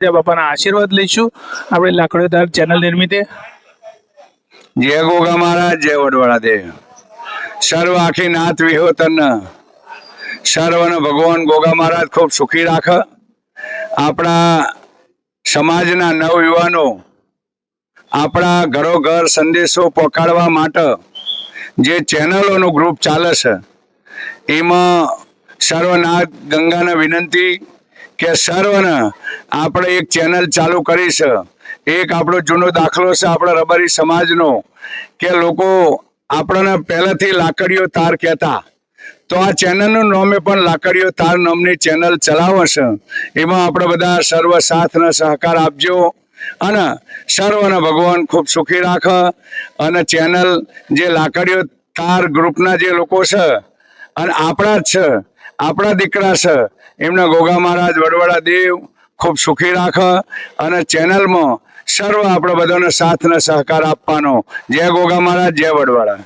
ત્યાં બાપાના આશીર્વાદ લઈશું. આપણે લાકડીદાર ચેનલ નિર્મિતે. જય ગોગા મહારાજ, જય વડવાળા દેવ સર્વ આખી નાથ વિહોતન. સર્વને ભગવાન ગોગા મહારાજ ખૂબ સુખી રાખ. આપણા સમાજના નવયુવાનો આપણા ઘરો ઘર સંદેશો પહોંચાડવા માટે જે ચેનલોનું ગ્રુપ ચાલે છે, એમાં સર્વનાથ ગંગાને વિનંતી કે સર્વને, આપણે એક ચેનલ ચાલુ કરી છે એક આપણો જૂનો દાખલો છે, આપણા રબારી સમાજનો, કે લોકો આપણને પહેલાથી લાકડીઓ તાર કહેતા. તો આ ચેનલનું નામે પણ લાકડીઓ તાર નામની ચેનલ ચલાવે છે. એમાં આપણે બધા સર્વ સાથનો સહકાર આપજો. અને સર્વને ભગવાન ખૂબ સુખી રાખે. અને ચેનલ જે લાકડીઓ તાર ગ્રુપના જે લોકો છે, અને આપણા જ છે આપણા દીકરા છે. એમના ગોગા મહારાજ, વડવડા દેવ, ખૂબ સુખી રાખે અને ચેનલમાં સર્વ આપણે બધાને સાથ ને સહકાર આપવાનો. જય ગોગા મહારાજ, જય વડવાડા.